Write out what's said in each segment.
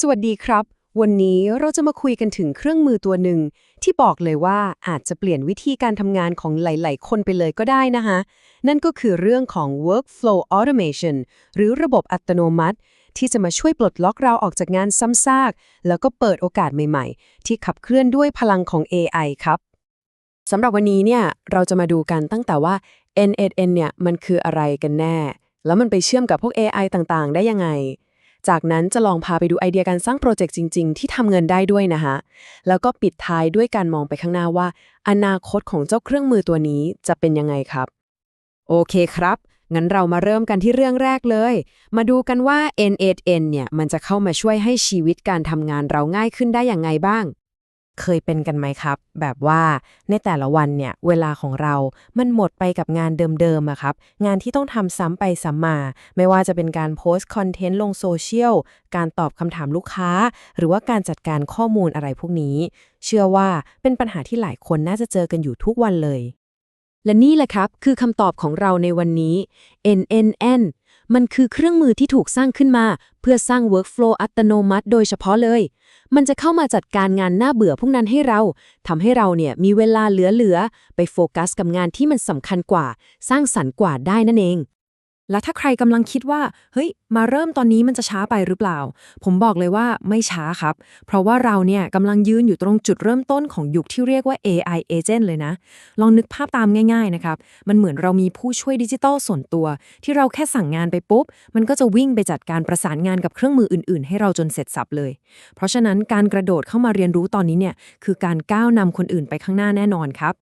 สวัสดีครับ วันนี้เราจะมาคุยกันถึงเครื่องมือตัวหนึ่ง ที่บอกเลยว่าอาจจะเปลี่ยนวิธีการทำงานของหลาย ๆ คนไปเลยก็ได้นะคะนั่นก็คือเรื่องของ workflow automation หรือระบบอัตโนมัติ ที่จะมาช่วยปลดล็อกเราออกจากงานซ้ำซาก แล้วก็เปิดโอกาสใหม่ ๆ ที่ขับเคลื่อนด้วยพลังของ AI ครับสำหรับวันนี้เนี่ยเราจะมาดูกันตั้งแต่ว่า N8N เนี่ยมันคืออะไรกันแน่ แล้วมันไปเชื่อมกับพวก AI ต่าง ๆ ได้ยังไง จากนั้นจะลองพาไปดูไอเดียการสร้างโปรเจกต์จริง ๆ ที่ทำเงินได้ด้วยนะคะแล้วก็ปิดท้ายด้วยการมองไปข้างหน้าว่า อนาคตของเจ้าเครื่องมือตัวนี้จะเป็นยังไงครับ โอเคครับ งั้นเรามาเริ่มกันที่เรื่องแรกเลย มาดูกันว่า N8N เนี่ยมันจะเข้ามาช่วยให้ชีวิตการทำงานเราง่ายขึ้นได้อย่างไงบ้าง เคยเป็นกันไหมครับ แบบว่าในแต่ละวันเนี่ย เวลาของเรา มันหมดไปกับงานเดิมๆอะครับ งานที่ต้องทำซ้ำไปซ้ำมา ไม่ว่าจะเป็นการโพสต์คอนเทนต์ลงโซเชียล การตอบคำถามลูกค้า หรือว่าการจัดการข้อมูลอะไรพวกนี้ เชื่อว่าเป็นปัญหาที่หลายคนน่าจะเจอกันอยู่ทุกวันเลย และนี่แหละครับ คือคำตอบของเราในวันนี้ NNN มันคือเครื่องมือที่ถูกสร้างขึ้นมา เพื่อสร้าง workflow อัตโนมัติ โดยเฉพาะเลย มันจะเข้ามาจัดการงานน่าเบื่อพวกนั้นให้เราทำให้เราเนี่ยมีเวลาเหลือๆ ไปโฟกัสกับงานที่มันสำคัญกว่า สร้างสรรค์กว่าได้นั่นเอง แล้วถ้าใครกำลังคิดว่า เฮ้ย มาเริ่มตอนนี้มันจะช้าไปหรือเปล่า ผมบอกเลยว่าไม่ช้าครับ เพราะว่าเราเนี่ยกำลังยืนอยู่ตรงจุดเริ่มต้นของยุคที่เรียกว่า AI agent เลยนะ ลองนึกภาพตามง่ายๆนะครับ มันเหมือนเรามีผู้ช่วยดิจิทัลส่วนตัว ที่เราแค่สั่งงานไปปุ๊บ มันก็จะวิ่งไปจัดการประสานงานกับเครื่องมืออื่นๆ ให้เราจนเสร็จสับเลย เพราะฉะนั้นการกระโดดเข้ามาเรียนรู้ตอนนี้เนี่ยคือการก้าวนำคนอื่นไปข้างหน้าแน่นอนครับ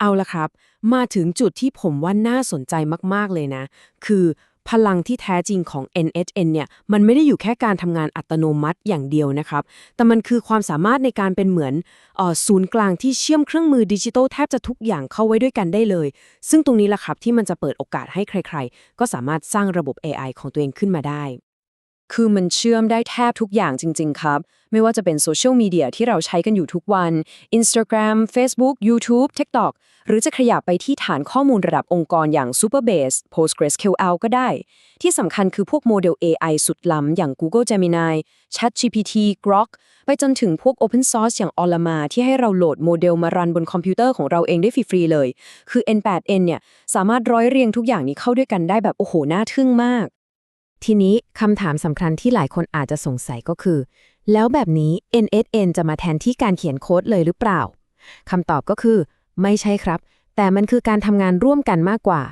เอาละครับ มาถึงจุดที่ผมว่าน่าสนใจมาก ๆ เลยนะ คือพลังที่แท้จริงของ NHN เนี่ย มันไม่ได้อยู่แค่การทำงานอัตโนมัติอย่างเดียวนะครับ แต่มันคือความสามารถในการเป็นเหมือนออศูนย์กลางที่เชื่อมเครื่องมือดิจิทัลแทบจะทุกอย่างเข้าไว้ด้วยกันได้เลย ซึ่งตรงนี้แหละครับที่มันจะเปิดโอกาสให้ใคร ๆ ก็สามารถสร้างระบบ AI ของตัวเองขึ้นมาได้ คือมันเชื่อมได้แทบทุกอย่างจริง ๆ ครับ ไม่ว่าจะเป็นโซเชียลมีเดียที่เราใช้กันอยู่ทุกวัน Instagram Facebook YouTube TikTok หรือจะขยับไปที่ฐานข้อมูลระดับองค์กรอย่าง Superbase PostgreSQL ก็ได้ ที่สำคัญคือพวกโมเดล AI สุดล้ำอย่าง Google Gemini ChatGPT Grok ไปจนถึงพวก Open Source อย่าง o l a m a ที่ให้เราโหลดโมเดลมารันบนคอมพิวเตอร์ของเราเองได้ฟรีๆเลย คือ N8N เนี่ยสามารถร้อยเรียงทุกอย่างนี้เข้าด้วยกันได้แบบโอ้โหน่าทึ่งมาก ทีนี้คำถามสำคัญที่หลายคนอาจจะสงสัยก็คือ แล้วแบบนี้ NSN จะมาแทนที่การเขียนโค้ดเลยหรือเปล่าคำตอบก็คือ ไม่ใช่ครับ แต่มันคือการทำงานร่วมกันมากกว่า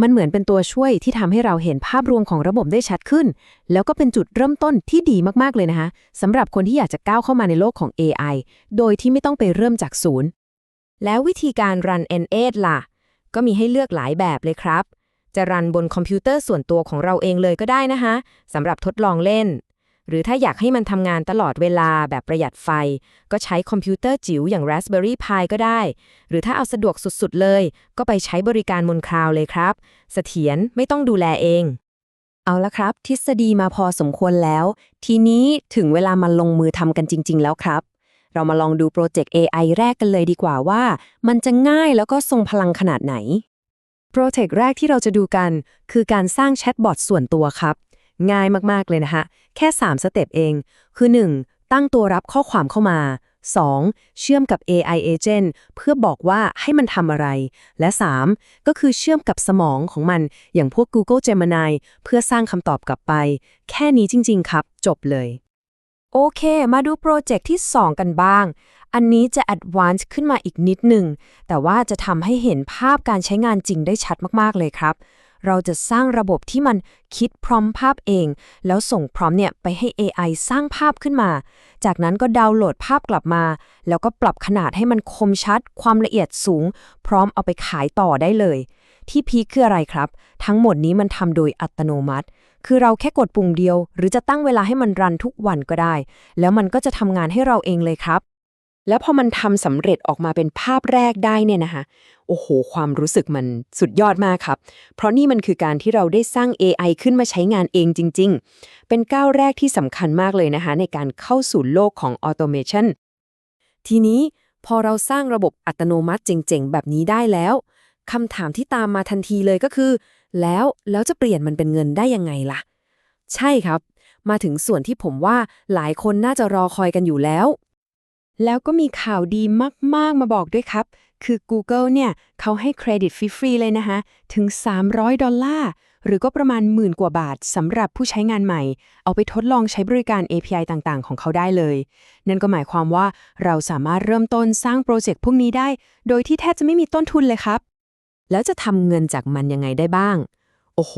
มันเหมือนเป็นตัวช่วยที่ทำให้เราเห็นภาพรวมของระบบได้ชัดขึ้น แล้วก็เป็นจุดเริ่มต้นที่ดีมากๆเลยนะคะสำหรับคนที่อยากจะก้าวเข้ามาในโลกของ AI โดยที่ไม่ต้องไปเริ่มจากศูนย์ แล้ววิธีการรัน N8 ล่ะ ก็มีให้เลือกหลายแบบเลยครับ จะรันบนคอมพิวเตอร์ส่วนตัวของเราเองเลยก็ได้นะคะสำหรับทดลองเล่น หรือถ้าอยากให้มันทำงานตลอดเวลาแบบประหยัดไฟ ก็ใช้คอมพิวเตอร์จิ๋วอย่าง Raspberry Pi ก็ได้ หรือถ้าเอาสะดวกสุดๆเลย ก็ไปใช้บริการบนคลาวด์เลยครับ เสถียรไม่ต้องดูแลเองเอาละครับ ทฤษฎีมาพอสมควรแล้ว ทีนี้ถึงเวลามาลงมือทำกันจริง ๆ แล้วครับ เรามาลองดูโปรเจกต์ AI แรกกันเลยดีกว่าว่า มันจะง่ายแล้วก็ทรงพลังขนาดไหน โปรเจกต์แรกที่เราจะดูกัน คือการสร้างแชทบอทส่วนตัวครับ ง่ายมากๆเลยนะคะแค่ 3 สเต็ปเอง คือ 1. ตั้งตัวรับข้อความเข้ามา 2. เชื่อมกับ AI agent เพื่อบอกว่าให้มันทำอะไร และ 3. ก็คือเชื่อมกับสมองของมัน อย่างพวก Google Gemini เพื่อสร้างคำตอบกลับไป แค่นี้จริง ๆ ครับ จบเลย โอเค มาดูโปรเจกต์ที่ 2 กันบ้าง อันนี้จะ advance ขึ้นมาอีกนิดหนึ่ง แต่ว่าจะทำให้เห็นภาพการใช้งานจริงได้ชัดมาก ๆ เลยครับ เราจะสร้างระบบที่มันคิดพร้อมภาพเอง แล้วส่งพร้อมเนี่ยไปให้ AI สร้างภาพขึ้นมา จากนั้นก็ดาวน์โหลดภาพกลับมา แล้วก็ปรับขนาดให้มันคมชัด ความละเอียดสูง พร้อมเอาไปขายต่อได้เลย ที่พีคคืออะไรครับ ทั้งหมดนี้มันทำโดยอัตโนมัติ คือเราแค่กดปุ่มเดียว หรือจะตั้งเวลาให้มันรันทุกวันก็ได้ แล้วมันก็จะทำงานให้เราเองเลยครับ แล้วพอมันทำสำเร็จออกมาเป็นภาพแรกได้เนี่ยนะคะโอ้โห ความรู้สึกมันสุดยอดมากครับ เพราะนี่มันคือการที่เราได้สร้าง AI ขึ้นมาใช้งานเองจริง ๆ เป็นก้าวแรกที่สำคัญมากเลยนะคะ ในการเข้าสู่โลกของออโตเมชันทีนี้พอเราสร้างระบบอัตโนมัติเจ๋งๆ แบบนี้ได้แล้วคำถามที่ตามมาทันทีเลยก็คือ แล้วแล้วจะเปลี่ยนมันเป็นเงินได้ยังไงล่ะ ใช่ครับ มาถึงส่วนที่ผมว่าหลายคนน่าจะรอคอยกันอยู่แล้ว แล้วก็มีข่าวดีมาก ๆ มาบอกด้วยครับ คือ Google เนี่ย เขาให้เครดิตฟรี ๆ เลยนะคะ ถึง 300 ดอลลาร์ หรือก็ประมาณหมื่นกว่าบาทสำหรับผู้ใช้งานใหม่ เอาไปทดลองใช้บริการ API ต่างๆ ของเขาได้เลย นั่นก็หมายความว่าเราสามารถเริ่มต้นสร้างโปรเจกต์พวกนี้ได้ โดยที่แทบจะไม่มีต้นทุนเลยครับ แล้วจะทำเงินจากมันยังไงได้บ้าง โอ้โห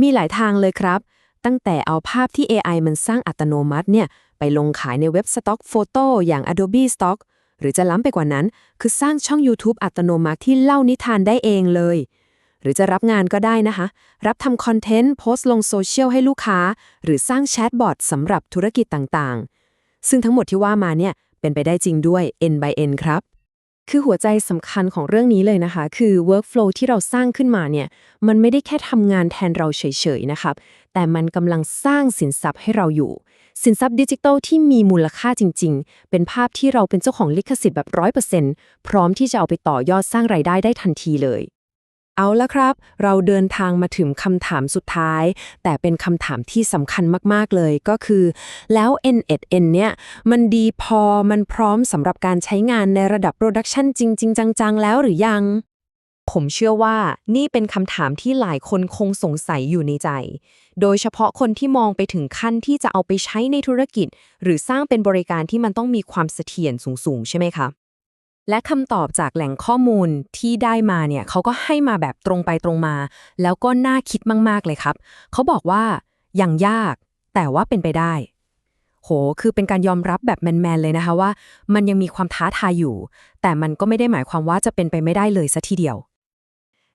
มีหลายทางเลยครับ ตั้งแต่เอาภาพที่ AI มันสร้างอัตโนมัติเนี่ย ไปลงขายในเว็บสต็อกโฟโต้อย่าง Adobe Stock หรือจะล้ำไปกว่านั้น คือสร้างช่อง YouTube อัตโนมัติที่เล่านิทานได้เองเลย หรือจะรับงานก็ได้นะคะ รับทำคอนเทนต์โพสต์ลงโซเชียลให้ลูกค้า หรือสร้างแชทบอทสำหรับธุรกิจต่างๆ ซึ่งทั้งหมดที่ว่ามาเนี่ยเป็นไปได้จริงด้วย N by N ครับ คือหัวใจสำคัญของเรื่องนี้เลยนะคะ คือ workflow ที่เราสร้างขึ้นมาเนี่ย มันไม่ได้แค่ทำงานแทนเราเฉยๆนะครับ แต่มันกำลังสร้างสินทรัพย์ให้เราอยู่ สินทรัพย์ดิจิทัลที่มีมูลค่าจริง ๆ เป็นภาพที่เราเป็นเจ้าของลิขสิทธิ์แบบร้อยเปอร์เซ็นต์พร้อมที่จะเอาไปต่อยอดสร้างไรายได้ได้ทันทีเลย เอาละครับ เราเดินทางมาถึงคำถามสุดท้าย แต่เป็นคำถามที่สำคัญมาก ๆ เลยก็คือ แล้ว N1N เนี่ย มันดีพอมันพร้อมสำหรับการใช้งานในระดับโปรดักชันจริง ๆ จัง ๆ แล้วหรือยัง ผมเชื่อว่านี่เป็นคำถามที่หลายคนคงสงสัยอยู่ในใจ โดยเฉพาะคนที่มองไปถึงขั้นที่จะเอาไปใช้ในธุรกิจ หรือสร้างเป็นบริการที่มันต้องมีความเสถียรสูง ๆ ใช่ไหมคะ และคำตอบจากแหล่งข้อมูลที่ได้มาเนี่ยเขาก็ให้มาแบบตรงไปตรงมา แล้วก็น่าคิดมาก ๆ เลยครับ เขาบอกว่ายังยาก แต่ว่าเป็นไปได้ โห คือเป็นการยอมรับแบบแมน ๆ เลยนะคะว่า มันยังมีความท้าทายอยู่ แต่มันก็ไม่ได้หมายความว่าจะเป็นไปไม่ได้เลยซะทีเดียว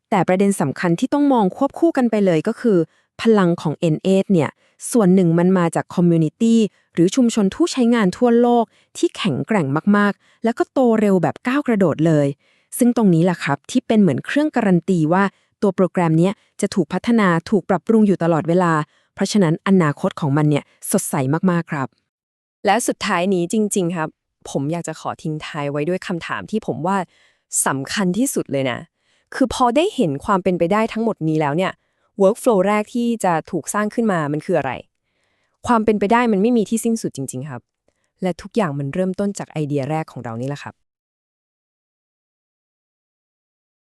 แต่ประเด็นสำคัญที่ต้องมองควบคู่กันไปเลยก็คือ พลังของ N8 เนี่ยส่วนหนึ่งมันมาจากคอมมูนิตี้หรือชุมชนผู้ใช้งานทั่วโลกที่แข็งแกร่งมากๆ แล้วก็โตเร็วแบบก้าวกระโดดเลย ซึ่งตรงนี้แหละครับที่เป็นเหมือนเครื่องการันตีว่าตัวโปรแกรมนี้จะถูกพัฒนาถูกปรับปรุงอยู่ตลอดเวลา เพราะฉะนั้นอนาคตของมันเนี่ยสดใสมากๆครับ และสุดท้ายนี้จริง ๆ ครับ ผมอยากจะขอทิ้งท้ายไว้ด้วยคำถามที่ผมว่าสำคัญที่สุดเลยนะ คือพอได้เห็นความเป็นไปได้ทั้งหมดนี้แล้วเนี่ย workflow แรกที่จะถูกสร้างขึ้นมามันคืออะไร ความเป็นไปได้มันไม่มีที่สิ้นสุดจริง ๆ ครับ และทุกอย่างมันเริ่มต้นจากไอเดียแรกของเรานี่แหละครับ